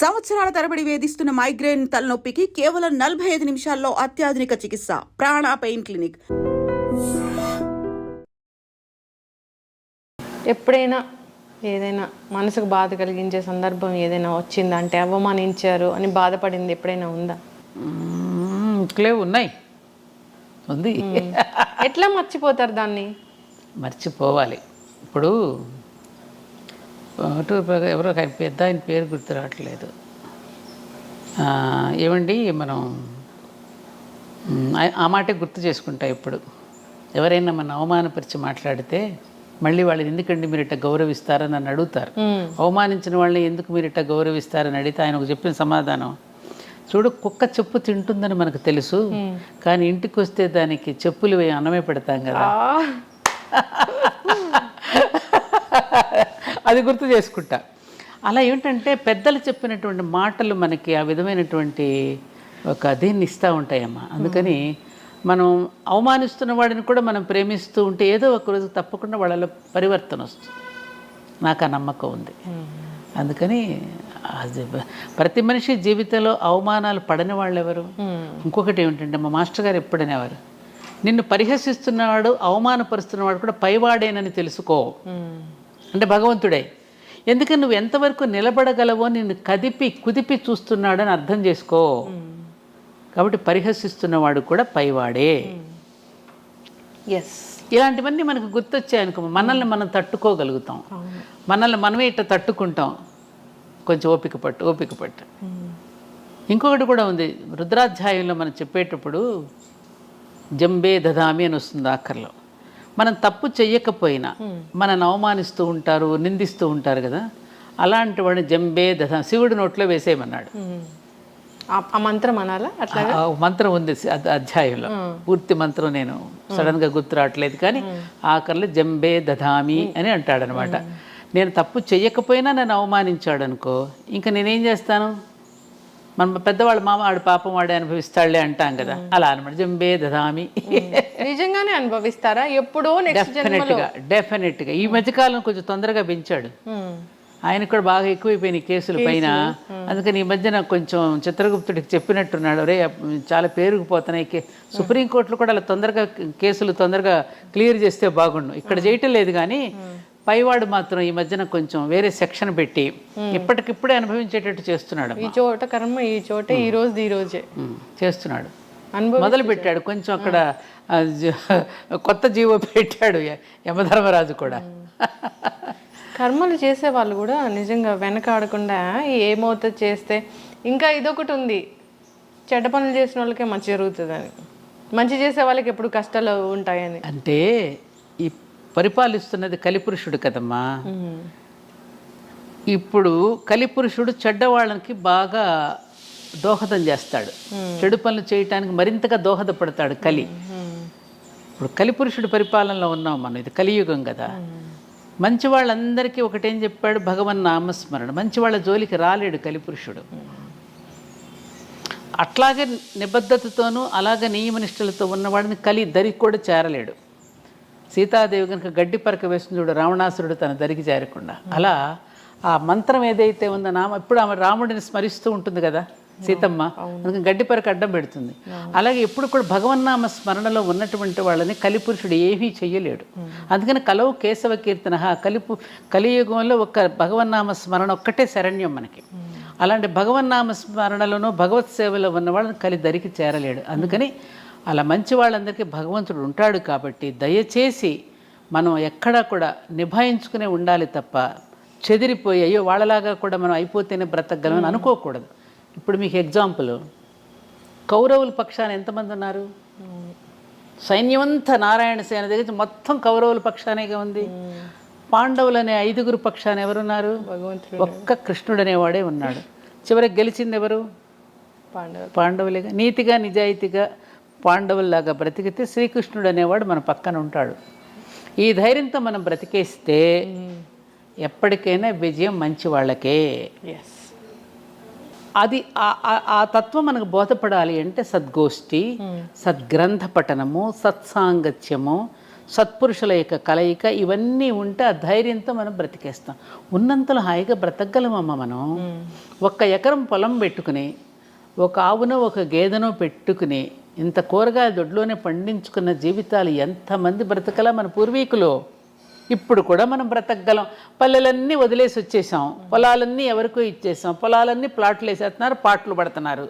సంవత్సరాల తరబడి వేధిస్తున్న మైగ్రేన్ తలనొప్పికి కేవలం నలభై ఐదు నిమిషాల్లో అత్యాధునిక చికిత్స. ప్రాణ పెయిన్ క్లినిక్. ఎప్పుడైనా ఏదైనా మనసుకు బాధ కలిగించే సందర్భం ఏదైనా వచ్చిందంటే అవమానించారు అని బాధపడింది ఎప్పుడైనా ఉందా? ఇంకలే ఉన్నాయి. ఉంది. ఎట్లా మర్చిపోతారు దాన్ని? మర్చిపోవాలి. ఇప్పుడు అటు ఎవరో ఒక ఆయన పెద్ద ఆయన పేరు గుర్తు రావట్లేదు. ఏమండి మనం ఆ- మాటే గుర్తు చేసుకుంటా ఇప్పుడు. ఎవరైనా మన అవమానపరిచి మాట్లాడితే మళ్ళీ వాళ్ళని ఎందుకండి మీరు ఇట్లా గౌరవిస్తారని నన్ను అడుగుతారు. అవమానించిన వాళ్ళని ఎందుకు మీరు ఇట్లా గౌరవిస్తారని అడిగితే ఆయన ఒక చెప్పిన సమాధానం. చూడు కుక్క చెప్పు తింటుందని మనకు తెలుసు. కానీ ఇంటికి వస్తే దానికి చెప్పులు అన్నమే పెడతాం కదా. అది గుర్తు చేసుకుంటా. అలా ఏమిటంటే పెద్దలు చెప్పినటువంటి మాటలు మనకి ఆ విధమైనటువంటి ఒక దీన్ని ఇస్తూ ఉంటాయమ్మా. అందుకని మనం అవమానిస్తున్న వాడిని కూడా మనం ప్రేమిస్తూ ఉంటే ఏదో ఒక రోజు తప్పకుండా వాళ్ళలో పరివర్తన వస్తుంది. నాకు ఆ నమ్మకం ఉంది. అందుకని అది ప్రతి మనిషి జీవితంలో అవమానాలు పడని వాళ్ళు ఎవరు ఇంకొకటి ఏమిటంటే మా మాస్టర్ గారు ఎప్పుడు అనేవారు నిన్ను పరిహసిస్తున్నవాడు అవమానపరుస్తున్నవాడు కూడా పైవాడేనని తెలుసుకో. అంటే భగవంతుడే. ఎందుకని నువ్వు ఎంతవరకు నిలబడగలవో నిన్ను కదిపి కుదిపి చూస్తున్నాడని అర్థం చేసుకో. కాబట్టి పరిహసిస్తున్నవాడు కూడా పైవాడే. ఎస్ ఇలాంటివన్నీ మనకు గుర్తొచ్చాయనుకో మనల్ని మనం తట్టుకోగలుగుతాం. మనల్ని మనమే ఇట్లా తట్టుకుంటాం. కొంచెం ఓపిక పట్టు ఓపిక పట్టు. ఇంకొకటి కూడా ఉంది రుద్రాధ్యాయంలో మనం చెప్పేటప్పుడు జంబే దదామి అని వస్తుంది ఆఖర్లో. మనం తప్పు చెయ్యకపోయినా మనల్ని అవమానిస్తూ ఉంటారు నిందిస్తూ ఉంటారు కదా. అలాంటి వాడిని జంబే దధా శివుడి నోట్లో వేసేయమన్నాడు. ఆ మంత్రం అనాలా? అట్లా మంత్రం ఉంది అధ్యాయంలో. పూర్తి మంత్రం నేను సడన్గా గుర్తు రావట్లేదు కానీ ఆఖరిలో జంబే దధామి అని అంటాడనమాట. నేను తప్పు చెయ్యకపోయినా నన్ను అవమానించాడు అనుకో ఇంకా నేనేం చేస్తాను? మన పెద్దవాళ్ళ మామ వాడు పాపం వాడే అనుభవిస్తాడులే అంటాం కదా. అలా అనమాట. జంబే దధామి. నిజంగానే అనుభవిస్తారా? ఎప్పుడో నెక్స్ట్ డెఫినెట్గా డెఫినెట్గా. ఈ మధ్యకాలం కొంచెం తొందరగా పెంచాడు. ఆయన కూడా బాగా ఎక్కువైపోయినాయి కేసులు పైన. అందుకని ఈ మధ్యన కొంచెం చిత్రగుప్తుడికి చెప్పినట్టున్నాడు రే చాలా పేరుకుపోతున్నాయి సుప్రీంకోర్టులో కూడా అలా తొందరగా కేసులు తొందరగా క్లియర్ చేస్తే బాగుండు. ఇక్కడ చేయటం లేదు కానీ పైవాడు మాత్రం ఈ మధ్యన కొంచెం వేరే సెక్షన్ పెట్టి ఇప్పటికిప్పుడే అనుభవించేటట్టు చేస్తున్నాడు ఈ చోట కర్మ ఈ చోటే ఈ రోజు ఈ రోజే. చేస్తున్నాడు. అనుభవం మొదలు పెట్టాడు కొంచెం అక్కడ కొత్త జీవో పెట్టాడు యమధర్మరాజు కూడా. కర్మలు చేసే వాళ్ళు కూడా నిజంగా వెనకాడకుండా ఏమవుతుంది చేస్తే ఇంకా ఇదొకటి ఉంది. చెడ్డ పనులు చేసిన వాళ్ళకే మంచి జరుగుతుందని. మంచి చేసే వాళ్ళకి ఎప్పుడు కష్టాలు ఉంటాయని. అంటే పరిపాలిస్తున్నది కలిపురుషుడు కదమ్మా. ఇప్పుడు కలిపురుషుడు చెడ్డవాళ్ళకి బాగా దోహదం చేస్తాడు. చెడు పనులు చేయటానికి మరింతగా దోహదపడతాడు కలి. ఇప్పుడు కలిపురుషుడు పరిపాలనలో ఉన్నాం మనం ఇది కలియుగం కదా. మంచి వాళ్ళందరికీ ఒకటేం చెప్పాడు? భగవన్ నామస్మరణ. మంచి వాళ్ళ జోలికి రాలేడు కలిపురుషుడు. అట్లాగే నిబద్ధతతోనూ అలాగే నియమనిష్టలతో ఉన్నవాడిని కలి దరికి కూడా చేరలేడు. సీతాదేవి కనుక గడ్డి పరక వేస్తుంది చూడు రావణాసురుడు తన దరికి చేరకుండా. అలా ఆ మంత్రం ఏదైతే ఉందో నామ ఇప్పుడు ఆమె రాముడిని స్మరిస్తూ ఉంటుంది కదా సీతమ్మ అందుకని గడ్డి పరక అడ్డం పెడుతుంది. అలాగే ఎప్పుడు కూడా భగవన్నామ స్మరణలో ఉన్నటువంటి వాళ్ళని కలిపురుషుడు ఏమీ చెయ్యలేడు. అందుకని కలవు కేశవ కీర్తన కలిపు కలియుగంలో ఒక భగవన్నామ స్మరణ ఒక్కటే శరణ్యం మనకి. అలాంటి భగవన్నామ స్మరణలోనూ భగవత్ సేవలో ఉన్న వాళ్ళని కలి దరికి చేరలేడు. అందుకని అలా మంచి వాళ్ళందరికీ భగవంతుడు ఉంటాడు కాబట్టి దయచేసి మనం ఎక్కడా కూడా నిభాయించుకునే ఉండాలి తప్ప చెదిరిపోయి అయ్యో వాళ్ళలాగా కూడా మనం అయిపోతేనే బ్రతకగలమని అనుకోకూడదు. ఇప్పుడు మీకు ఎగ్జాంపుల్. కౌరవుల పక్షాన ఎంతమంది ఉన్నారు? సైన్యమంతా నారాయణ సేన దగ్గర మొత్తం కౌరవుల పక్షానేగా ఉంది. పాండవులు అనే ఐదుగురు పక్షాన ఎవరున్నారు? భగవంతుడు. ఒక్క కృష్ణుడు అనేవాడే ఉన్నాడు. చివరికి గెలిచింది ఎవరు? పాండవ పాండవులేగా. నీతిగా నిజాయితీగా పాండవుల్లాగా బ్రతికితే శ్రీకృష్ణుడు అనేవాడు మన పక్కన ఉంటాడు. ఈ ధైర్యంతో మనం బ్రతికేస్తే ఎప్పటికైనా విజయం మంచి వాళ్ళకే. ఎస్ అది ఆ- తత్వం మనకు బోధపడాలి అంటే సద్గోష్ఠి సద్గ్రంథ పఠనము సత్సాంగత్యము సత్పురుషుల యొక్క కలయిక ఇవన్నీ ఉంటే ఆ ధైర్యంతో మనం బ్రతికేస్తాం. ఉన్నంతలో హాయిగా బ్రతకగలమమ్మ మనం. ఒక్క ఎకరం పొలం పెట్టుకుని ఒక ఆవునో ఒక గేదెనో పెట్టుకుని ఇంత కూరగాయ దొడ్లోనే పండించుకున్న జీవితాలు ఎంతమంది బ్రతకలా మన పూర్వీకులు? ఇప్పుడు కూడా మనం బ్రతకగలం. పల్లెలన్నీ వదిలేసి వచ్చేసాం. పొలాలన్నీ ఎవరికో ఇచ్చేసాం. పొలాలన్నీ ప్లాట్లు వేసేస్తున్నారు పాటలు పడుతున్నారు.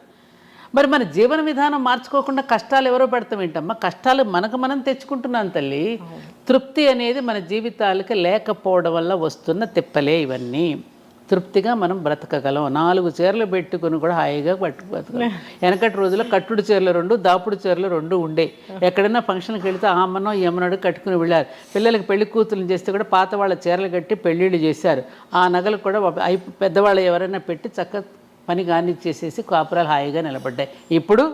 మరి మన జీవన విధానం మార్చుకోకుండా కష్టాలు ఎవరో పెడతాం ఏంటమ్మా? కష్టాలు మనకు మనం తెచ్చుకుంటున్నాం తల్లి. తృప్తి అనేది మన జీవితాలకి లేకపోవడం వల్ల వస్తున్న తిప్పలే ఇవన్నీ. తృప్తిగా మనం బ్రతకగలం. నాలుగు చీరలు పెట్టుకుని కూడా హాయిగా పట్టు బతకగలం. వెనకటి రోజుల్లో కట్టుడు చీరలు రెండు దాపుడు చీరలు రెండు ఉండే. ఎక్కడైనా ఫంక్షన్కి వెళితే ఆ అమ్మనో ఈ అమ్మనోడు కట్టుకుని వెళ్ళారు. పిల్లలకి పెళ్ళి కూతురు చేస్తే కూడా పాత వాళ్ళ చీరలు కట్టి పెళ్ళిళ్ళు చేశారు. ఆ నగలు కూడా అయి పెద్దవాళ్ళు ఎవరైనా పెట్టి చక్క పని కానిచ్చేసేసి కాపురాలు హాయిగా నిలబడ్డాయి. ఇప్పుడు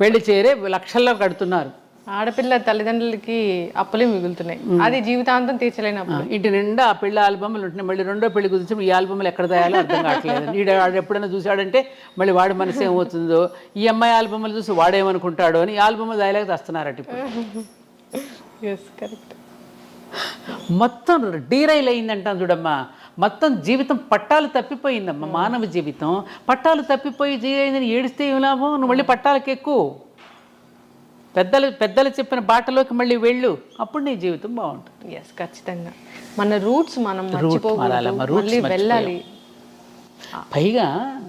పెళ్ళి చేరే లక్షల్లో కడుతున్నారు. ఆడపిల్ల తల్లిదండ్రులకి అప్పులే మిగులుతున్నాయి. అది జీవితాంతం తీర్చలేని అప్పు. ఆ, ఇంటి నిండా ఆ పెళ్ళి ఆల్బమ్లు ఉంటున్నాయి. మళ్ళీ రెండో పెళ్ళి గురించి ఈ ఆల్బమ్లు ఎక్కడ తయాలో అర్థం కావట్లేదు. ఈడ వాడు ఎప్పుడైనా చూశాడంటే మళ్ళీ వాడి మనసు ఏమవుతుందో ఈ అమ్మాయి ఆల్బమ్లు చూసి వాడేమనుకుంటాడో అని ఈ ఆల్బమ్లు దాయలేక తెస్తున్నారట ఇప్పుడు. కరెక్ట్ మొత్తం డీరైల్ అయిందంటాం చూడమ్మా. మొత్తం జీవితం పట్టాలు తప్పిపోయిందమ్మా. మానవ జీవితం. పట్టాలు తప్పిపోయి జీవైందని ఏడిస్తే ఏం లాభం? నువ్వు మళ్ళీ పట్టాలకు ఎక్కువ పెద్దలు పెద్దలు చెప్పిన బాటలోకి మళ్ళీ వెళ్ళు. అప్పుడు నీ జీవితం బాగుంటుంది. ఎస్ ఖచ్చితంగా. మన రూట్స్ మనం మళ్ళీ వెళ్ళాలి. పైగా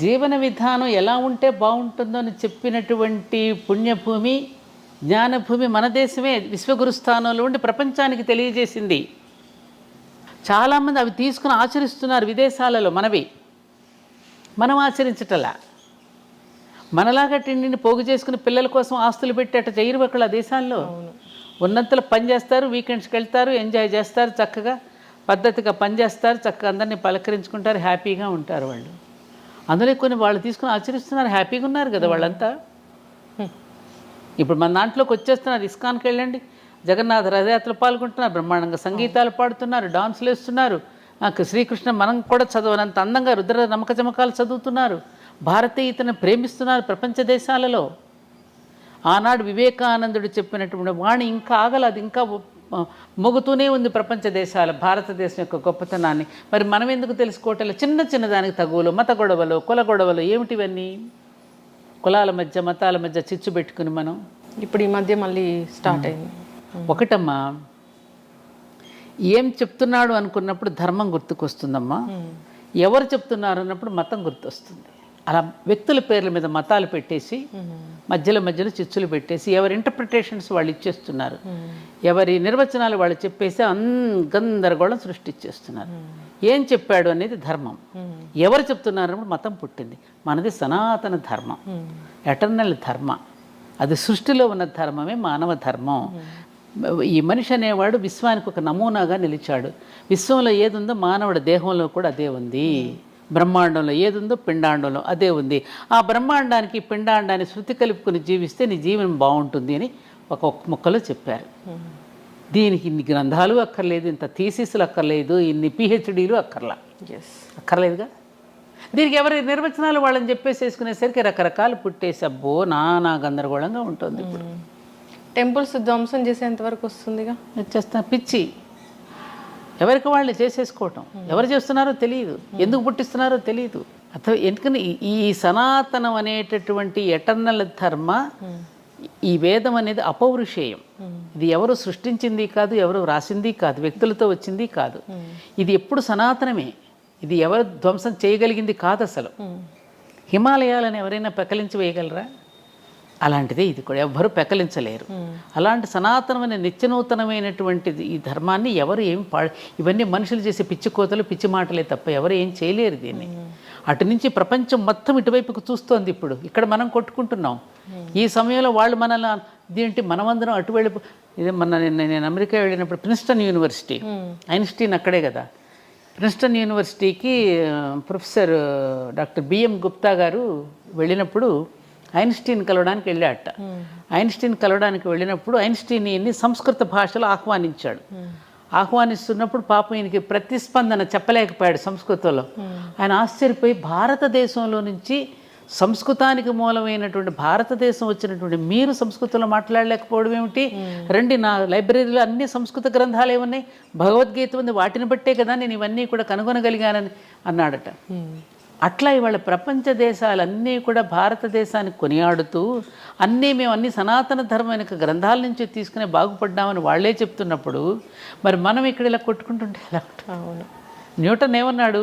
జీవన విధానం ఎలా ఉంటే బాగుంటుందో అని చెప్పినటువంటి పుణ్యభూమి జ్ఞానభూమి మన దేశమే విశ్వగురు స్థానంలో ఉండి ప్రపంచానికి తెలియజేసింది. చాలామంది అవి తీసుకుని ఆచరిస్తున్నారు విదేశాలలో మనవి. మనం ఆచరించటలా. మనలాగా తిండిని పోగు చేసుకుని పిల్లల కోసం ఆస్తులు పెట్టి అట్ట చేయరు అక్కడ ఆ దేశాల్లో. ఉన్నంతలో పని చేస్తారు వీకెండ్స్కి వెళ్తారు ఎంజాయ్ చేస్తారు చక్కగా. పద్ధతిగా పని చేస్తారు చక్కగా అందరినీ పలకరించుకుంటారు హ్యాపీగా ఉంటారు వాళ్ళు. అందులో కొన్ని వాళ్ళు తీసుకుని ఆచరిస్తున్నారు హ్యాపీగా ఉన్నారు కదా వాళ్ళంతా. ఇప్పుడు మన దాంట్లోకి వచ్చేస్తున్నారు ఇస్కాన్కి వెళ్ళండి. జగన్నాథ రథయాత్రలో పాల్గొంటున్నారు బ్రహ్మాండంగా సంగీతాలు పాడుతున్నారు డాన్సులు వేస్తున్నారు. శ్రీకృష్ణ మనం కూడా చదవనంత అందంగా రుద్ర నమ్మక చమకాలు చదువుతున్నారు. భారతీయతను ప్రేమిస్తున్నారు ప్రపంచ దేశాలలో. ఆనాడు వివేకానందుడు చెప్పినటువంటి వాణి ఇంకా ఆగలదు ఇంకా మోగుతూనే ఉంది ప్రపంచ దేశాల భారతదేశం యొక్క గొప్పతనాన్ని. మరి మనం ఎందుకు తెలుసుకోవటం లేదు? చిన్న చిన్న దానికి తగువులు మత గొడవలు కుల గొడవలు ఏమిటివన్నీ? కులాల మధ్య మతాల మధ్య చిచ్చు పెట్టుకుని మనం. ఇప్పుడు ఈ మధ్య మళ్ళీ స్టార్ట్ అయింది. ఒకటమ్మా ఏం చెప్తున్నాడు అనుకున్నప్పుడు ధర్మం గుర్తుకొస్తుందమ్మా. ఎవరు చెప్తున్నారు అన్నప్పుడు మతం గుర్తొస్తుంది. అలా వ్యక్తుల పేర్ల మీద మతాలు పెట్టేసి మధ్యలో మధ్యలో చిచ్చులు పెట్టేసి ఎవరి ఇంటర్ప్రిటేషన్స్ వాళ్ళు ఇచ్చేస్తున్నారు. ఎవరి నిర్వచనాలు వాళ్ళు చెప్పేసి అన్ గందరగోళం సృష్టించేస్తున్నారు ఏం చెప్పాడు అనేది ధర్మం. ఎవరు చెప్తున్నారు మతం పుట్టింది. మనది సనాతన ధర్మం. ఎటర్నల్ ధర్మ. అది సృష్టిలో ఉన్న ధర్మమే మానవ ధర్మం. ఈ మనిషి అనేవాడు విశ్వానికి ఒక నమూనాగా నిలిచాడు. విశ్వంలో ఏదుందో మానవుడి దేహంలో కూడా అదే ఉంది. బ్రహ్మాండంలో ఏదుందో పిండాండంలో అదే ఉంది. ఆ బ్రహ్మాండానికి పిండాండాన్ని శృతి కలుపుకొని జీవిస్తే నీ జీవనం బాగుంటుంది అని ఒక ముక్కలో చెప్పారు. దీనికి ఇన్ని గ్రంథాలు అక్కర్లేదు ఇంత థీసిస్లు అక్కర్లేదు ఇన్ని పిహెచ్డీలు అక్కర్లా? ఎస్ అక్కర్లేదుగా? దీనికి ఎవరి నిర్వచనాలు వాళ్ళని చెప్పేసి వేసుకునేసరికి రకరకాలు పుట్టేసి అబ్బో నానా గందరగోళంగా ఉంటుంది ఇప్పుడు. టెంపుల్స్ ధ్వంసం చేసేంత వరకు వస్తుందిగా? వచ్చేస్తా పిచ్చి. ఎవరికి వాళ్ళు చేసేసుకోవటం? ఎవరు చేస్తున్నారో తెలియదు ఎందుకు పుట్టిస్తున్నారో తెలియదు అర్థం ఎందుకని ఈ- సనాతనం అనేటటువంటి ఎటర్నల్ ధర్మ ఈ వేదం అనేది అపౌరుషేయం. ఇది ఎవరు సృష్టించింది కాదు ఎవరు రాసింది కాదు వ్యక్తులతో వచ్చింది కాదు. ఇది ఎప్పుడు సనాతనమే. ఇది ఎవరు ధ్వంసం చేయగలిగింది కాదు అసలు. హిమాలయాలను ఎవరైనా పెకలించి వేయగలరా? అలాంటిదే ఇది కూడా. ఎవ్వరూ పెకలించలేరు. అలాంటి సనాతనమైన నిత్యనూతనమైనటువంటిది ఈ ధర్మాన్ని ఎవరు ఏం పా ఇవన్నీ మనుషులు చేసే పిచ్చి కోతలు పిచ్చి మాటలే తప్ప ఎవరు ఏం చేయలేరు దీన్ని. అటు నుంచి ప్రపంచం మొత్తం ఇటువైపుకు చూస్తోంది ఇప్పుడు. ఇక్కడ మనం కొట్టుకుంటున్నాం. ఈ సమయంలో వాళ్ళు మనల్ని ఇదేంటి మనమందరం అటు వెళ్ళి ఇది మన నేను అమెరికా వెళ్ళినప్పుడు ప్రిన్స్టన్ యూనివర్సిటీ ఐన్స్టీన్ అక్కడే కదా. ప్రిన్స్టన్ యూనివర్సిటీకి ప్రొఫెసర్ డాక్టర్ బిఎం గుప్తా గారు వెళ్ళినప్పుడు ఐన్స్టీన్ కలవడానికి వెళ్ళాట ఐన్స్టీన్ కలవడానికి వెళ్ళినప్పుడు ఐన్స్టీన్ ఈయన్ని సంస్కృత భాషలో ఆహ్వానించాడు. ఆహ్వానిస్తున్నప్పుడు పాపం ఈయనకి ప్రతిస్పందన చెప్పలేకపోయాడు సంస్కృతంలో. ఆయన ఆశ్చర్యపోయి భారతదేశంలో నుంచి సంస్కృతానికి మూలమైనటువంటి భారతదేశం వచ్చినటువంటి మీరు సంస్కృతంలో మాట్లాడలేకపోవడం ఏమిటి? రండి నా లైబ్రరీలో అన్ని సంస్కృత గ్రంథాలు ఏమున్నాయి? భగవద్గీత ఉంది వాటిని బట్టే కదా నేను ఇవన్నీ కూడా కనుగొనగలిగానని అన్నాడట. అట్లా ఇవాళ ప్రపంచ దేశాలన్నీ కూడా భారతదేశాన్ని కొనియాడుతూ అన్నీ మేము అన్ని సనాతన ధర్మమైన గ్రంథాల నుంచి తీసుకుని బాగుపడ్డామని వాళ్ళే చెప్తున్నప్పుడు మరి మనం ఇక్కడ ఇలా కొట్టుకుంటుంటే ఎలా? అవును న్యూటన్ ఏమన్నాడు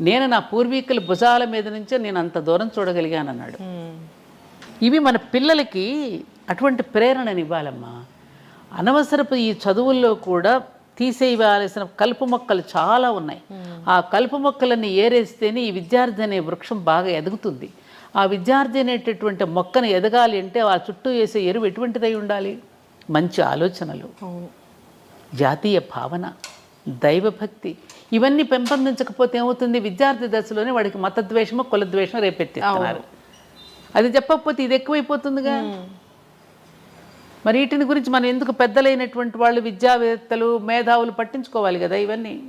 నేను నా పూర్వీకుల భుజాల మీద నుంచే నేను అంత దూరం చూడగలిగానన్నాడు. ఇవి మన పిల్లలకి అటువంటి ప్రేరణని ఇవ్వాలమ్మా అనవసరపు ఈ చదువుల్లో కూడా తీసేయవలసిన కలుపు మొక్కలు చాలా ఉన్నాయి. ఆ కలుపు మొక్కలన్నీ ఏరేస్తేనే ఈ విద్యార్థి అనే వృక్షం బాగా ఎదుగుతుంది. ఆ విద్యార్థి అనేటటువంటి మొక్కను ఎదగాలి అంటే ఆ చుట్టూ వేసే ఎరువు ఎటువంటిదై ఉండాలి? మంచి ఆలోచనలు. జాతీయ భావన దైవభక్తి ఇవన్నీ పెంపొందించకపోతే ఏమవుతుంది? విద్యార్థి దశలోనే వాడికి మతద్వేషము కులద్వేషం రేపెత్తిస్తున్నారు అది చెప్పకపోతే ఇది ఎక్కువైపోతుందిగా? మరి వీటిని గురించి మనం ఎందుకు పెద్దలైనటువంటి వాళ్ళు విద్యావేత్తలు మేధావులు పట్టించుకోవాలి కదా ఇవన్నీ?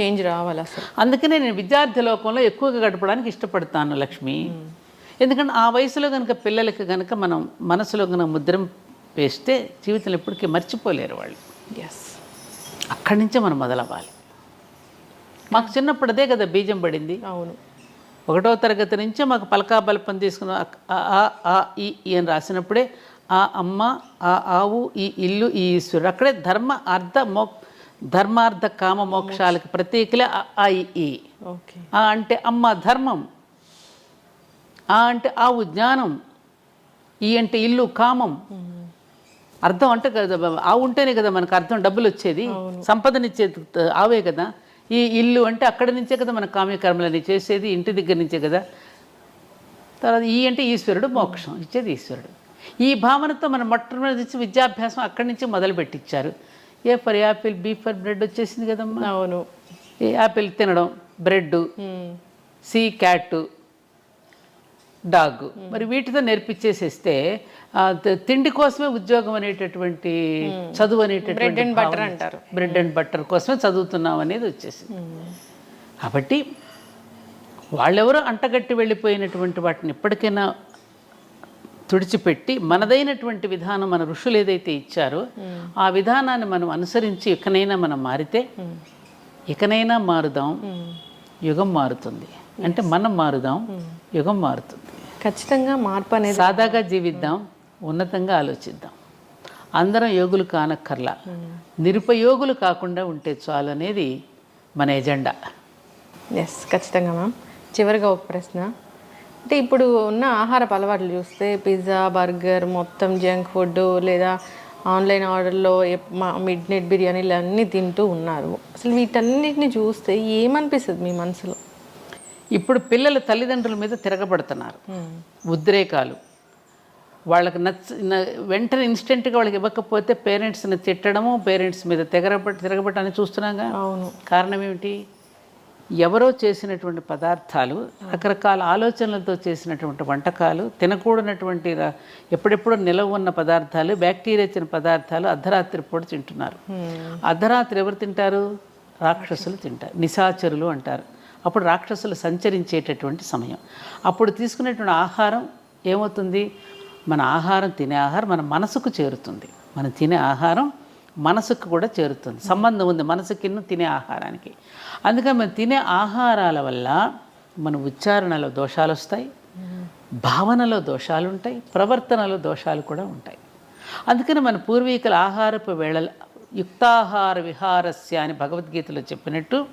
చేంజ్ రావాలి అసలు. అందుకనే నేను విద్యార్థి లోకంలో ఎక్కువగా గడపడానికి ఇష్టపడతాను లక్ష్మి. ఎందుకంటే ఆ వయసులో కనుక పిల్లలకి కనుక మనం మనసులో కనుక ముద్ర వేస్తే జీవితంలో ఎప్పటికీ మర్చిపోలేరు వాళ్ళు. ఎస్ అక్కడి నుంచే మనం మొదలవ్వాలి. మాకు చిన్నప్పుడు అదే కదా బీజం పడింది. అవును. ఒకటో తరగతి నుంచే మాకు పలకా బల్పం తీసుకున్న. ఆ, ఈ అని రాసినప్పుడే ఆ అమ్మ ఆ ఆవు ఈ ఇల్లు ఈ ఈశ్వరుడు. అక్కడే ధర్మ అర్థ మో ధర్మార్థ కామ మోక్షాలకు ప్రతీకలే ఆ, ఈ, ఆ అంటే అమ్మ ధర్మం. ఆ అంటే ఆవు జ్ఞానం. ఈ అంటే ఇల్లు కామం. అర్థం అంటే కదా ఆవు ఉంటేనే కదా మనకు అర్థం డబ్బులు వచ్చేది. సంపదనిచ్చేది ఆవే కదా. ఈ ఇల్లు అంటే అక్కడి నుంచే కదా మన కామ్యకర్మలని చేసేది ఇంటి దగ్గర నుంచే కదా. తర్వాత ఈ అంటే ఈశ్వరుడు మోక్షం ఇచ్చేది ఈశ్వరుడు. ఈ భావనతో మన మొట్టమొదటి నుంచి విద్యాభ్యాసం అక్కడి నుంచి మొదలు పెట్టించారు A for apple B for bread వచ్చేసింది కదమ్మా. అవును. ఈ యాపిల్ తినడం బ్రెడ్. C cat dog. మరి వీటితో నేర్పించేసేస్తే తిండి కోసమే ఉద్యోగం అనేటటువంటి చదువు అనేటటువంటి and butter అంటారు. బ్రెడ్ అండ్ బట్టర్ కోసమే చదువుతున్నాం అనేది వచ్చేసింది. కాబట్టి వాళ్ళెవరో అంటగట్టి వెళ్ళిపోయినటువంటి వాటిని ఎప్పటికైనా తుడిచిపెట్టి మనదైనటువంటి విధానం మన ఋషులు ఏదైతే ఇచ్చారో ఆ విధానాన్ని మనం అనుసరించి ఇకనైనా మనం మారితే ఇకనైనా మారుదాం. యుగం మారుతుంది. అంటే మనం మారుదాం యుగం మారుతుంది. ఖచ్చితంగా మార్పు అనేది సాదాగా జీవిద్దాం ఉన్నతంగా ఆలోచిద్దాం. అందరం యోగులు కానక్కర్లా. నిరుపయోగులు కాకుండా ఉంటే చాలు అనేది మన ఎజెండా. ఎస్ ఖచ్చితంగా మ్యామ్ చివరిగా ఒక ప్రశ్న. అంటే ఇప్పుడు ఉన్న ఆహారపు అలవాట్లు చూస్తే పిజ్జా బర్గర్ మొత్తం జంక్ ఫుడ్ లేదా ఆన్లైన్ ఆర్డర్లో మిడ్ నైట్ బిర్యానీలు అన్నీ తింటూ ఉన్నారు. అసలు వీటన్నిటిని చూస్తే ఏమనిపిస్తుంది మీ మనసులో? ఇప్పుడు పిల్లల తల్లిదండ్రుల మీద తిరగబడుతున్నారు. ఉద్రేకాలు. వాళ్ళకి నచ్చ వెంటనే ఇన్స్టెంట్గా వాళ్ళకి ఇవ్వకపోతే పేరెంట్స్ని తిట్టడము పేరెంట్స్ మీద తెగరబట్టి తిరగబట్టని చూస్తున్నాగా? అవును. కారణం ఏమిటి? ఎవరో చేసినటువంటి పదార్థాలు రకరకాల ఆలోచనలతో చేసినటువంటి వంటకాలు తినకూడనటువంటి ఎప్పుడెప్పుడో నిలవ ఉన్న పదార్థాలు బ్యాక్టీరియా ఇచ్చిన పదార్థాలు అర్ధరాత్రి పూట తింటున్నారు. అర్ధరాత్రి ఎవరు తింటారు? రాక్షసులు తింటారు. నిశాచరులు అంటారు. అప్పుడు రాక్షసులు సంచరించేటటువంటి సమయం. అప్పుడు తీసుకునేటువంటి ఆహారం ఏమవుతుంది? మన ఆహారం తినే ఆహారం మన మనసుకు చేరుతుంది. మనం తినే ఆహారం మనసుకు కూడా చేరుతుంది. సంబంధం ఉంది మనసుకిన్ను తినే ఆహారానికి. అందుకని మనం తినే ఆహారాల వల్ల మన ఉచ్చారణలో దోషాలు వస్తాయి భావనలో దోషాలు ఉంటాయి ప్రవర్తనలో దోషాలు కూడా ఉంటాయి. అందుకని మన పూర్వీకుల ఆహారపు వేళ యుక్తాహార విహారస్య అని భగవద్గీతలో చెప్పినట్టు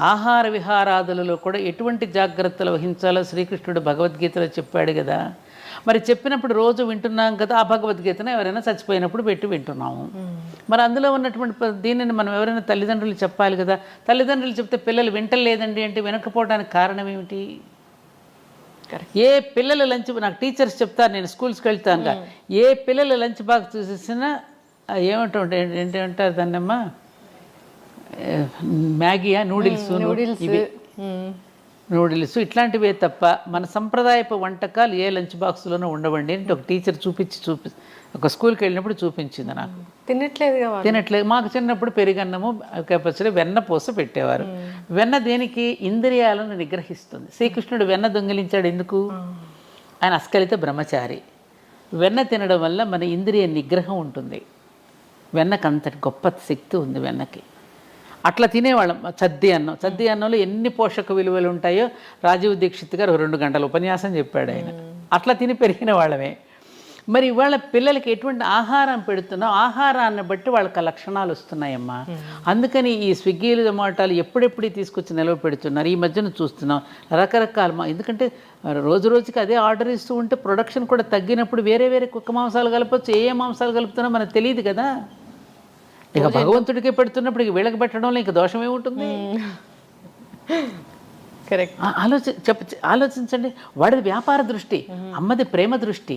ఆహార విహారాదులలో కూడా ఎటువంటి జాగ్రత్తలు వహించాలో శ్రీకృష్ణుడు భగవద్గీతలో చెప్పాడు కదా. మరి చెప్పినప్పుడు రోజు వింటున్నాం కదా ఆ భగవద్గీతను ఎవరైనా చచ్చిపోయినప్పుడు పెట్టి వింటున్నాము. మరి అందులో ఉన్నటువంటి దీనిని మనం ఎవరైనా తల్లిదండ్రులు చెప్పాలి కదా తల్లిదండ్రులు చెప్తే పిల్లలు వింటలేదండి అంటే వినకపోవడానికి కారణం ఏమిటి? ఏ పిల్లల లంచ్ నాకు టీచర్స్ చెప్తారు నేను స్కూల్స్కి వెళ్తాను కదా, ఏ పిల్లల లంచ్ బాక్స్ చూసేసినా ఏమంటుంటే ఏంటంటారు దాన్నమ్మా? మ్యాగీయా నూడిల్స్? నూడిల్స్. ఇవి. నూడిల్స్ ఇట్లాంటివే తప్ప మన సంప్రదాయపు వంటకాలు ఏ లంచ్ బాక్స్లోనూ ఉండవండి అంటే ఒక టీచర్ చూపించి చూపి ఒక స్కూల్కి వెళ్ళినప్పుడు చూపించింది నాకు. తినట్లేదుగా వాళ్ళు? తినట్లేదు. మాకు చిన్నప్పుడు పెరుగన్నము పచ్చడి వెన్న పూస పెట్టేవారు. వెన్న దేనికి? ఇంద్రియాలను నిగ్రహిస్తుంది. శ్రీకృష్ణుడు వెన్న దొంగిలించాడు ఎందుకు? ఆయన అస్కలిత బ్రహ్మచారి. వెన్న తినడం వల్ల మన ఇంద్రియ నిగ్రహం ఉంటుంది. వెన్నకు అంతటి గొప్ప శక్తి ఉంది వెన్నకి. అట్లా తినేవాళ్ళం. చద్ది అన్నం. చద్ది అన్నంలో ఎన్ని పోషక విలువలు ఉంటాయో రాజీవ్ దీక్షిత్ గారు రెండు గంటల ఉపన్యాసం చెప్పాడు ఆయన. అట్లా తిని పెరిగిన వాళ్ళమే. మరి ఇవాళ పిల్లలకి ఎటువంటి ఆహారం పెడుతున్నాం ఆహారాన్ని బట్టి వాళ్ళకి లక్షణాలు వస్తున్నాయమ్మా. అందుకని ఈ స్విగ్గీలు జొమాటాలు ఎప్పుడెప్పుడు తీసుకొచ్చి నిలవ పెడుతున్నారు? ఈ మధ్యన చూస్తున్నాం. రకరకాల ఎందుకంటే రోజు రోజుకి అదే ఆర్డర్ ఇస్తూ ఉంటే ప్రొడక్షన్ కూడా తగ్గినప్పుడు వేరే వేరే కుక్క మాంసాలు కలపచ్చు ఏ ఏ మాంసాలు కలుపుతున్నా మనకు తెలియదు కదా. ఇక భగవంతుడికి పెడుతున్నప్పుడు ఇక వీళ్ళకి పెట్టడంలో ఇంక దోషం ఏముంటుంది? కరెక్ట్ ఆలోచి చెప్ప ఆలోచించండి. వాడిది వ్యాపార దృష్టి అమ్మది ప్రేమ దృష్టి.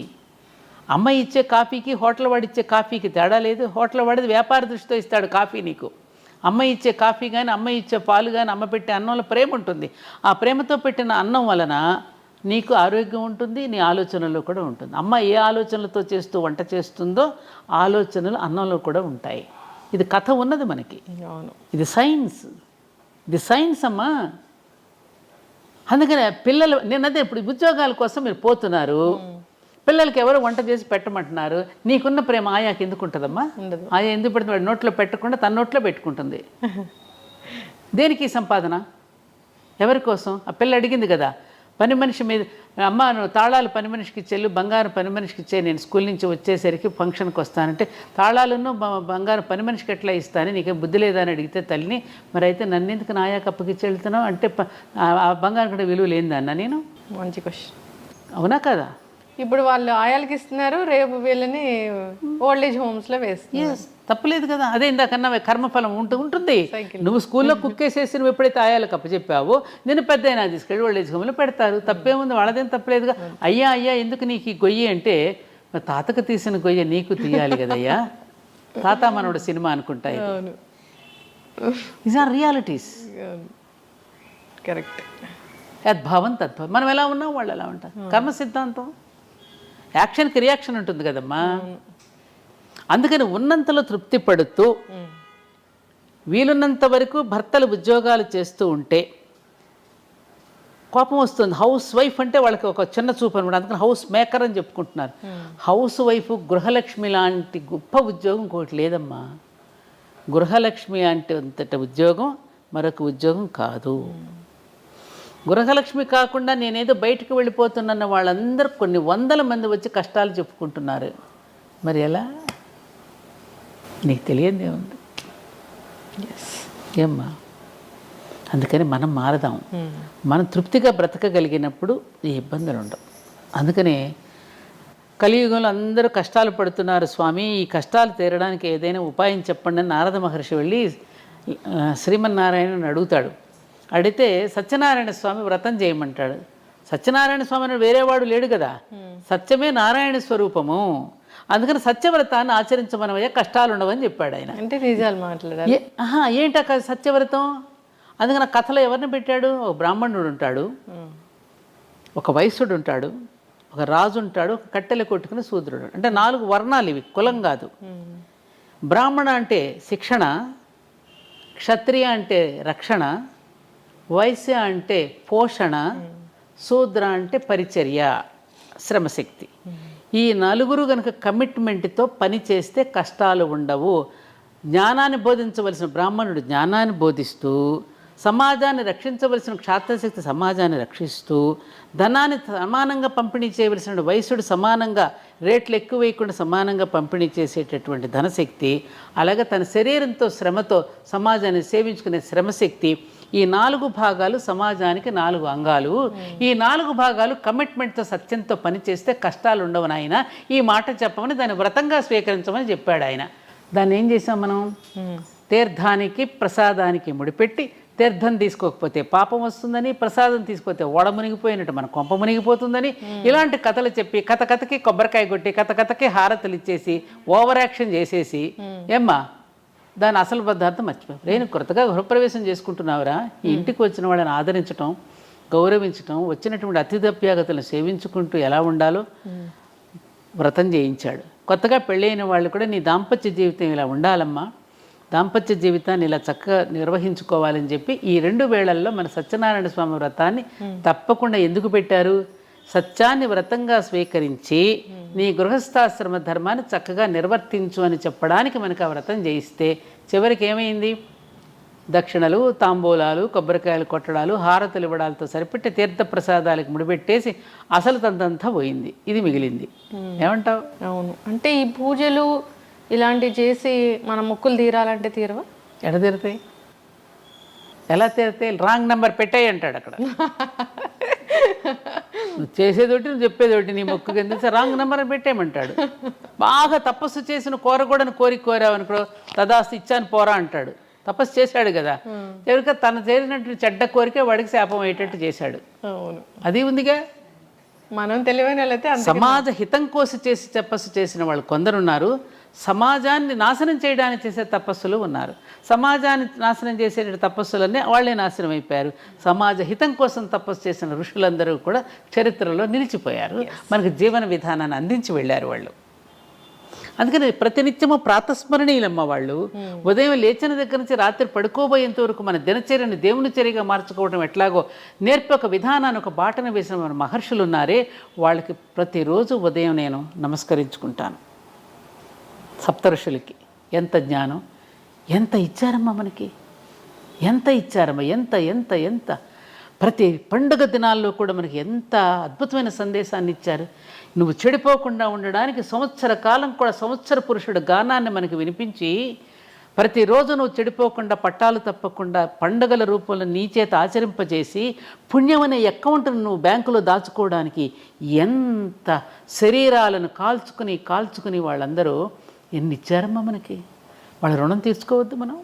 అమ్మ ఇచ్చే కాఫీకి హోటల్ వాడు ఇచ్చే కాఫీకి తేడా లేదు. హోటల్ వాడిది వ్యాపార దృష్టితో ఇస్తాడు కాఫీ నీకు. అమ్మ ఇచ్చే కాఫీ కానీ అమ్మ ఇచ్చే పాలు కానీ అమ్మ పెట్టే అన్నంలో ప్రేమ ఉంటుంది. ఆ ప్రేమతో పెట్టిన అన్నం వలన నీకు ఆరోగ్యం ఉంటుంది నీ ఆలోచనలో కూడా ఉంటుంది. అమ్మ ఏ ఆలోచనలతో చేస్తూ వంట చేస్తుందో ఆలోచనలు అన్నంలో కూడా ఉంటాయి. ఇది కథ ఉన్నది మనకి. ఇది సైన్స్. ఇది సైన్స్ అమ్మా. అందుకనే పిల్లలు నేనదే ఇప్పుడు ఉద్యోగాల కోసం మీరు పోతున్నారు. పిల్లలకి ఎవరు వంట చేసి పెట్టమంటున్నారు. నీకున్న ప్రేమ ఆయాకి ఎందుకు ఉంటుందమ్మా. ఆయా ఎందుకు పెడుతుంది? వాడి నోట్లో పెట్టకుండా తన నోట్లో పెట్టుకుంటుంది. దేనికి సంపాదన? ఎవరి కోసం? ఆ పిల్ల అడిగింది కదా. పని మనిషి మీద అమ్మ నువ్వు తాళాలు పని మనిషికి ఇచ్చేళ్ళు బంగారం పని మనిషికి ఇచ్చే నేను స్కూల్ నుంచి వచ్చేసరికి ఫంక్షన్కి వస్తానంటే తాళాలను బంగారం పని మనిషికి ఎట్లా ఇస్తాను? నీకేం బుద్ధి లేదా అని అడిగితే తల్లిని మరి అయితే నన్ను ఎందుకు నాయాక అప్పగిచ్చి వెళ్తున్నావు? అంటే ఆ- బంగారం కూడా విలువ లేదన్న నేను? మంచి క్వశ్చన్. అవునా కదా? ఇప్పుడు వాళ్ళు ఆయాలకి ఇస్తున్నారు రేపు వీళ్ళని ఓల్డ్ ఏజ్ హోమ్స్లో వేస్తున్నారు తప్పలేదు కదా. అదే ఇందాకన్నా కర్మఫలం ఉంటు ఉంటుంది. నువ్వు స్కూల్లో కుక్కేసేసి నువ్వు ఎప్పుడైతే ఆయాలకు అప్పచెప్పావో నేను పెద్ద అయినా తీసుకెళ్ళి వాళ్ళు హోమ్లో పెడతారు. తప్పేముంది? వాళ్ళదేం తప్పలేదుగా అయ్యా అయ్యా ఎందుకు నీకు ఈ గొయ్యి అంటే "మా తాతకు తీసిన గొయ్య నీకు తీయాలి కదయ్యా. తాత మనోడు సినిమా అనుకుంటా ఇస్ ఆర్ రియాలిటీస్ కరెక్ట్ యద్భావం తద్భావం. మనం ఎలా ఉన్నాం? వాళ్ళు ఎలా ఉంటారు? కర్మ సిద్ధాంతం? యాక్షన్కి రియాక్షన్ ఉంటుంది కదమ్మా. అందుకని ఉన్నంతలో తృప్తి పడుతూ వీలున్నంత వరకు భర్తలు ఉద్యోగాలు చేస్తూ ఉంటే కోపం వస్తుంది. హౌస్ వైఫ్ అంటే వాళ్ళకి ఒక చిన్న చూపు అనమాట. అందుకని హౌస్ మేకర్ అని చెప్పుకుంటున్నారు. హౌస్ వైఫ్ గృహలక్ష్మి లాంటి గొప్ప ఉద్యోగం ఇంకోటి లేదమ్మా. గృహలక్ష్మి అంటే అంతటి ఉద్యోగం మరొక ఉద్యోగం కాదు. గృహలక్ష్మి కాకుండా నేనేదో బయటకు వెళ్ళిపోతున్న వాళ్ళందరూ కొన్ని వందల మంది వచ్చి కష్టాలు చెప్పుకుంటున్నారు. మరి ఎలా? నీకు తెలియదే ఉంది ఏమ్మా? అందుకని మనం మారదాం. మనం తృప్తిగా బ్రతకగలిగినప్పుడు ఈ ఇబ్బందులు ఉండవు. అందుకనే కలియుగంలో అందరూ కష్టాలు పడుతున్నారు స్వామి. ఈ కష్టాలు తీరడానికి ఏదైనా ఉపాయం చెప్పండి అని నారద మహర్షి వెళ్ళి శ్రీమన్నారాయణని అడుగుతాడు. అడిగితే సత్యనారాయణ స్వామి వ్రతం చేయమంటాడు. సత్యనారాయణ స్వామి అని వేరేవాడు లేడు కదా. సత్యమే నారాయణ స్వరూపము. అందుకని సత్యవ్రతాన్ని ఆచరించమనవయ్యా కష్టాలు ఉండవని చెప్పాడు ఆయన. అంటే నిజాలు మాట్లాడాలి. ఏంటా సత్యవ్రతం? అందుకని ఆ కథలో ఎవరిని పెట్టాడు? ఒక బ్రాహ్మణుడు ఉంటాడు. ఒక వైశ్యుడు ఉంటాడు. ఒక రాజు ఉంటాడు. ఒక కట్టెలు కొట్టుకుని శూద్రుడు. అంటే నాలుగు వర్ణాలు ఇవి కులం కాదు. బ్రాహ్మణ అంటే శిక్షణ క్షత్రియ అంటే రక్షణ వైశ్య అంటే పోషణ శూద్ర అంటే పరిచర్య శ్రమశక్తి. ఈ నలుగురు కనుక కమిట్మెంట్తో పని చేస్తే కష్టాలు ఉండవు. జ్ఞానాన్ని బోధించవలసిన బ్రాహ్మణుడు జ్ఞానాన్ని బోధిస్తూ సమాజాన్ని రక్షించవలసిన క్షాత్రశక్తి సమాజాన్ని రక్షిస్తూ ధనాన్ని సమానంగా పంపిణీ చేయవలసిన వయసుడు సమానంగా రేట్లు ఎక్కువ వేయకుండా సమానంగా పంపిణీ చేసేటటువంటి ధనశక్తి అలాగే తన శరీరంతో శ్రమతో సమాజాన్ని సేవించుకునే శ్రమశక్తి ఈ నాలుగు భాగాలు సమాజానికి నాలుగు అంగాలు. ఈ నాలుగు భాగాలు కమిట్మెంట్తో సత్యంతో పనిచేస్తే కష్టాలు ఉండవు నాయన. ఈ మాట చెప్పమని దాన్ని వ్రతంగా స్వీకరించమని చెప్పాడు ఆయన. దాన్ని ఏం చేసాం మనం? తీర్థానికి ప్రసాదానికి ముడిపెట్టి తీర్థం తీసుకోకపోతే పాపం వస్తుందని ప్రసాదం తీసుకోతే ఓడ మునిగిపోయినట్టు మన కొంప మునిగిపోతుందని ఇలాంటి కథలు చెప్పి కథ కథకి కొబ్బరికాయ కొట్టి కథ కథకి హారతలు ఇచ్చేసి ఓవర్ యాక్షన్ చేసేసి ఏమ్మా? దాని అసలు పదార్థం మర్చిపోయావు. నేను కొత్తగా గృహప్రవేశం చేసుకుంటున్నావురా. ఈ ఇంటికి వచ్చిన వాళ్ళని ఆదరించటం గౌరవించటం వచ్చినటువంటి అతిథప్యాగతలను సేవించుకుంటూ ఎలా ఉండాలో వ్రతం చేయించాడు. కొత్తగా పెళ్ళైన వాళ్ళు కూడా నీ దాంపత్య జీవితం ఇలా ఉండాలమ్మా. దాంపత్య జీవితాన్ని ఇలా చక్కగా నిర్వహించుకోవాలని చెప్పి ఈ రెండు వేళల్లో మన సత్యనారాయణ స్వామి వ్రతాన్ని తప్పకుండా ఎందుకు పెట్టారు? సత్యాన్ని వ్రతంగా స్వీకరించి నీ గృహస్థాశ్రమ ధర్మాన్ని చక్కగా నిర్వర్తించు అని చెప్పడానికి మనకు ఆ వ్రతం చేయిస్తే చివరికి ఏమైంది? దక్షిణలు తాంబూలాలు కొబ్బరికాయలు కొట్టడాలు హారతులు ఇవ్వడాలతో సరిపెట్టి తీర్థప్రసాదాలకు ముడిపెట్టేసి అసలు తంతంతా పోయింది. ఇది మిగిలింది. ఏమంటావు? అవును. అంటే ఈ పూజలు ఇలాంటివి చేసి మన మొక్కులు తీరాలంటే తీరవా? ఎడ తీరుతాయి? ఎలా తీరుతాయి? రాంగ్ నెంబర్ పెట్టాయి అంటాడు అక్కడ. నువ్వు చేసేదోటి నువ్వు చెప్పేదోటి నీ మొక్కు కింద రాంగ్ నెంబర్ పెట్టేయమంటాడు. బాగా తపస్సు చేసిన కోర కూడా కోరిక కోరావు అనుకో తదాస్తు ఇచ్చాను పోరా అంటాడు. తపస్సు చేశాడు కదా. ఎవరిక తన చేరినట్టు చెడ్డ కోరిక వాడికి శాపం అయ్యేటట్టు చేశాడు. అది ఉందిగా? మనం తెలివైన సమాజ హితం కోసం చేసి తపస్సు చేసిన వాళ్ళు కొందరున్నారు. సమాజాన్ని నాశనం చేయడానికి చేసే తపస్సులు ఉన్నారు. సమాజాన్ని నాశనం చేసే తపస్సులన్నీ వాళ్ళే నాశనం అయిపోయారు. సమాజ హితం కోసం తపస్సు చేసిన ఋషులందరూ కూడా చరిత్రలో నిలిచిపోయారు. మనకు జీవన విధానాన్ని అందించి వెళ్ళారు వాళ్ళు. అందుకని ప్రతినిత్యము ప్రాతస్మరణీయులమ్మ వాళ్ళు ఉదయం లేచిన దగ్గర నుంచి రాత్రి పడుకోబోయేంత వరకు మన దినచర్యను దేవుని చర్యగా మార్చుకోవడం ఎట్లాగో నేర్పి ఒక విధానాన్ని ఒక బాటను వేసిన మన మహర్షులు ఉన్నారే. వాళ్ళకి ప్రతిరోజు ఉదయం నేను నమస్కరించుకుంటాను. సప్తఋషులకి. ఎంత జ్ఞానం? ఎంత ఇచ్చారమ్మా మనకి? ఎంత ఇచ్చారమ్మా? ఎంత ఎంత ఎంత? ప్రతి పండుగ దినాల్లో కూడా మనకి ఎంత అద్భుతమైన సందేశాన్ని ఇచ్చారు. నువ్వు చెడిపోకుండా ఉండడానికి సంవత్సర కాలం కూడా సంవత్సర పురుషుడు గానాన్ని మనకి వినిపించి ప్రతిరోజు నువ్వు చెడిపోకుండా పట్టాలు తప్పకుండా పండుగల రూపంలో నీ చేత ఆచరింపజేసి పుణ్యం అనే అకౌంట్ను నువ్వు బ్యాంకులో దాచుకోవడానికి ఎంత శరీరాలను కాల్చుకుని కాల్చుకుని వాళ్ళందరూ ఎన్ని ఇచ్చారమ్మా మనకి? వాళ్ళ రుణం తీర్చుకోవద్దు మనం.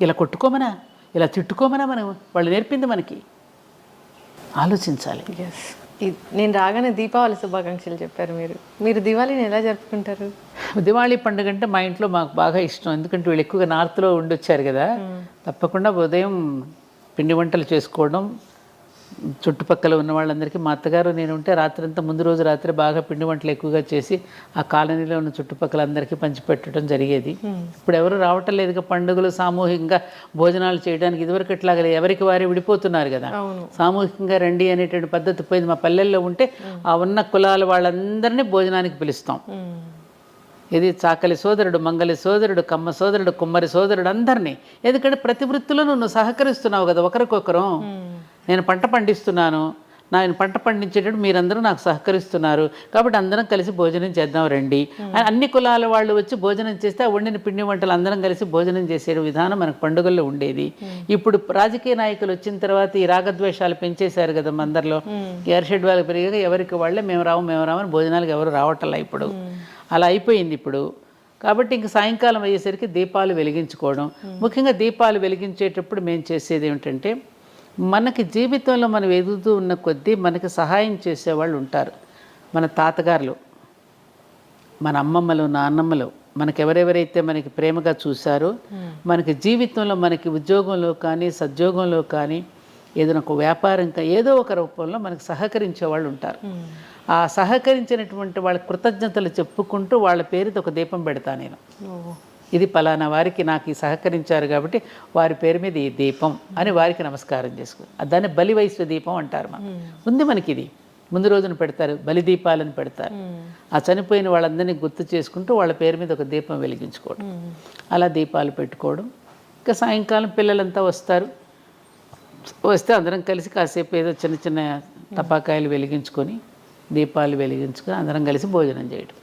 ఇలా కొట్టుకోమనా? ఇలా తిట్టుకోమనా మనం? వాళ్ళు నేర్పింది మనకి. ఆలోచించాలి. ఎస్ నేను రాగానే దీపావళి శుభాకాంక్షలు చెప్పారు మీరు. మీరు దివాళీని ఎలా జరుపుకుంటారు? దివాళీ పండుగ అంటే మా ఇంట్లో మాకు బాగా ఇష్టం. ఎందుకంటే వీళ్ళు ఎక్కువగా నార్త్లో ఉండొచ్చారు కదా. తప్పకుండా ఉదయం పిండి వంటలు చేసుకోవడం చుట్టుపక్కల ఉన్న వాళ్ళందరికీ మా అత్తగారు నేను ఉంటే రాత్రంతా ముందు రోజు రాత్రి బాగా పిండి వంటలు ఎక్కువగా చేసి ఆ కాలనీలో ఉన్న చుట్టుపక్కల అందరికీ పంచిపెట్టడం జరిగేది. ఇప్పుడు ఎవరు రావటం లేదుగా పండుగలు సామూహికంగా భోజనాలు చేయడానికి ఇదివరకు ఇట్లాగా ఎవరికి వారే విడిపోతున్నారు కదా. సామూహికంగా రండి అనేటువంటి పద్ధతి పోయింది. మా పల్లెల్లో ఉంటే ఆ ఉన్న కులాల వాళ్ళందరినీ భోజనానికి పిలుస్తాం. ఇది చాకలి సోదరుడు మంగలి సోదరుడు కమ్మ సోదరుడు కుమ్మరి సోదరుడు అందరినీ. ఎందుకంటే ప్రతి వృత్తిలో నువ్వు సహకరిస్తున్నావు కదా ఒకరికొకరు. నేను పంట పండిస్తున్నాను. నేను పంట పండించేటప్పుడు మీరందరూ నాకు సహకరిస్తున్నారు. కాబట్టి అందరం కలిసి భోజనం చేద్దాం రండి. అని అన్ని కులాల వాళ్ళు వచ్చి భోజనం చేస్తే ఆ వండిన పిండి వంటలు అందరం కలిసి భోజనం చేసే విధానం మనకు పండుగల్లో ఉండేది. ఇప్పుడు రాజకీయ నాయకులు వచ్చిన తర్వాత ఈ రాగద్వేషాలు పెంచేశారు కదా అందరిలో ఈ అరిషడ్ వాళ్ళకి పెరిగాక ఎవరికి వాళ్ళే మేము రాము మేము రామని భోజనాలకు ఎవరు రావట్లే ఇప్పుడు. అలా అయిపోయింది ఇప్పుడు. కాబట్టి ఇంక సాయంకాలం అయ్యేసరికి దీపాలు వెలిగించుకోవడం. ముఖ్యంగా దీపాలు వెలిగించేటప్పుడు మేము చేసేది ఏమిటంటే మనకి జీవితంలో మనం ఎదుగుతూ ఉన్న కొద్దీ మనకి సహాయం చేసేవాళ్ళు ఉంటారు. మన తాతగారులు మన అమ్మమ్మలు నాన్నమ్మలు మనకి ఎవరెవరైతే మనకి ప్రేమగా చూశారో మనకి జీవితంలో మనకి ఉద్యోగంలో కానీ సద్యోగంలో కానీ ఏదైనా ఒక వ్యాపారం ఏదో ఒక రూపంలో మనకు సహకరించే వాళ్ళు ఉంటారు. ఆ సహకరించినటువంటి వాళ్ళ కృతజ్ఞతలు చెప్పుకుంటూ వాళ్ళ పేరుతో ఒక దీపం పెడతా నేను. ఇది పలానా వారికి నాకు ఈ సహకరించారు కాబట్టి వారి పేరు మీద ఈ దీపం అని వారికి నమస్కారం చేసుకో దాన్ని బలి దీపం అంటారు మనం ఉంది మనకి ఇది ముందు రోజున పెడతారు బలి దీపాలను పెడతారు. ఆ చనిపోయిన వాళ్ళందరినీ గుర్తు చేసుకుంటూ వాళ్ళ పేరు మీద ఒక దీపం వెలిగించుకోవడం. అలా దీపాలు పెట్టుకోవడం. ఇంకా సాయంకాలం పిల్లలంతా వస్తారు. వస్తే అందరం కలిసి కాసేపు ఏదో చిన్న చిన్న టపాకాయలు వెలిగించుకొని దీపాలు వెలిగించుకొని అందరం కలిసి భోజనం చేయడం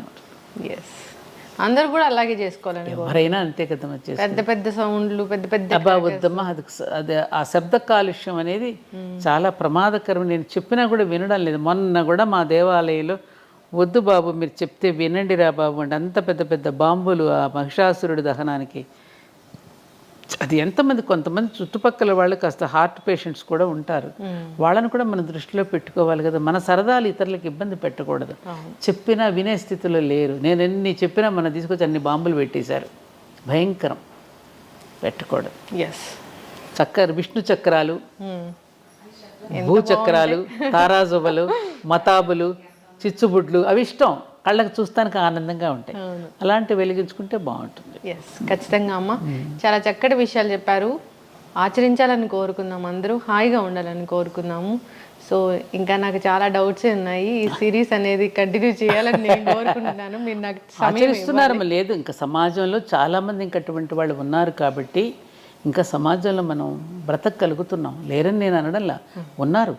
ఏముంటుంది. ఎస్ అందరు కూడా అలాగే చేసుకోవాలని ఎవరైనా అంతే కదా పెద్ద పెద్ద సౌండ్లు పెద్ద పెద్ద అబ్బా వద్దమ్మా అది అది ఆ శబ్ద కాలుష్యం అనేది చాలా ప్రమాదకరం నేను చెప్పినా కూడా వినడం లేదు. మొన్న కూడా మా దేవాలయంలో వద్దు బాబు మీరు చెప్తే వినండి రా బాబు అంటే అంత పెద్ద పెద్ద బాంబులు ఆ మహిషాసురుడి దహనానికి అది ఎంతమంది కొంతమంది చుట్టుపక్కల వాళ్ళు కాస్త హార్ట్ పేషెంట్స్ కూడా ఉంటారు. వాళ్ళని కూడా మన దృష్టిలో పెట్టుకోవాలి కదా. మన సరదాలు ఇతరులకు ఇబ్బంది పెట్టకూడదు. చెప్పినా వినే స్థితిలో లేరు. నేను ఎన్ని చెప్పినా మన తీసుకొచ్చి అన్ని బాంబులు పెట్టేశారు. భయంకరం. పెట్టకూడదు. ఎస్ చక్ర విష్ణు చక్రాలు భూచక్రాలు తారాజువలు మతాబులు చిచ్చుబుడ్లు అవి ఇష్టం. కళ్ళకు చూస్తానికి ఆనందంగా ఉంటాయి. అలాంటివి వెలిగించుకుంటే బాగుంటుంది. ఎస్ ఖచ్చితంగా అమ్మ. చాలా చక్కటి విషయాలు చెప్పారు. ఆచరించాలని కోరుకుందాం అందరూ హాయిగా ఉండాలని కోరుకుందాము. సో ఇంకా నాకు చాలా డౌట్స్ ఉన్నాయి. ఈ సిరీస్ అనేది కంటిన్యూ చేయాలని నేను కోరుకుంటున్నాను. మీరు నాకు ఆచరిస్తున్నారు లేదు ఇంకా సమాజంలో చాలామంది ఇంకా అటువంటి వాళ్ళు ఉన్నారు కాబట్టి ఇంకా సమాజంలో మనం బ్రతకగలుగుతున్నాం. లేరని నేను అనడంలా. ఉన్నారు.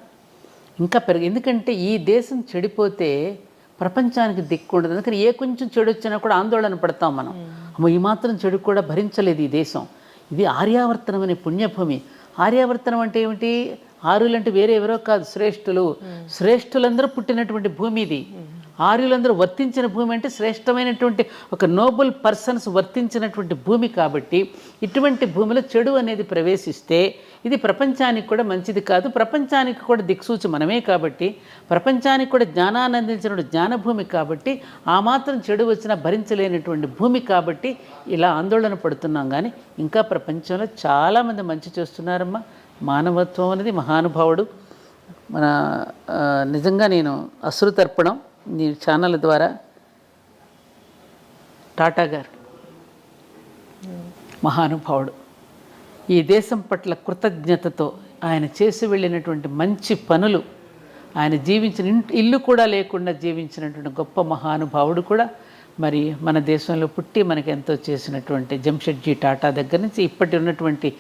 ఇంకా పెరుగు ఎందుకంటే ఈ దేశం చెడిపోతే ప్రపంచానికి దిక్కు ఉండదు అందుకని ఏ కొంచెం చెడు వచ్చినా కూడా ఆందోళన పడతాం మనం. అమ్మో ఈ మాత్రం చెడు కూడా భరించలేదు ఈ దేశం. ఇది ఆర్యావర్తనం అనే పుణ్యభూమి. ఆర్యావర్తనం అంటే ఏమిటి? ఆర్యులంటే వేరే ఎవరో కాదు శ్రేష్ఠులు. శ్రేష్ఠులందరూ పుట్టినటువంటి భూమి ఇది. ఆర్యులందరూ వర్తించిన భూమి అంటే శ్రేష్టమైనటువంటి ఒక నోబుల్ పర్సన్స్ వర్తించినటువంటి భూమి కాబట్టి ఇటువంటి భూమిలో చెడు అనేది ప్రవేశిస్తే ఇది ప్రపంచానికి కూడా మంచిది కాదు. ప్రపంచానికి కూడా దిక్సూచి మనమే కాబట్టి ప్రపంచానికి కూడా జ్ఞానాన్ని అందించిన జ్ఞానభూమి కాబట్టి ఆ మాత్రం చెడు వచ్చినా భరించలేనటువంటి భూమి కాబట్టి ఇలా ఆందోళన పడుతున్నాం కానీ ఇంకా ప్రపంచంలో చాలామంది మంచి చేస్తున్నారమ్మా. మానవత్వం అనేది మహానుభావుడు. మన నిజంగా నేను అశ్రుతర్పణం నీ ఛానల్ ద్వారా టాటా గారు మహానుభావుడు. ఈ దేశం పట్ల కృతజ్ఞతతో ఆయన చేసి వెళ్ళినటువంటి మంచి పనులు ఆయన జీవించిన ఇల్లు కూడా లేకుండా జీవించినటువంటి గొప్ప మహానుభావుడు కూడా మరి మన దేశంలో పుట్టి మనకెంతో ఎంతో చేసినటువంటి జంషెడ్జీ టాటా దగ్గర నుంచి ఇప్పటి ఉన్నటువంటి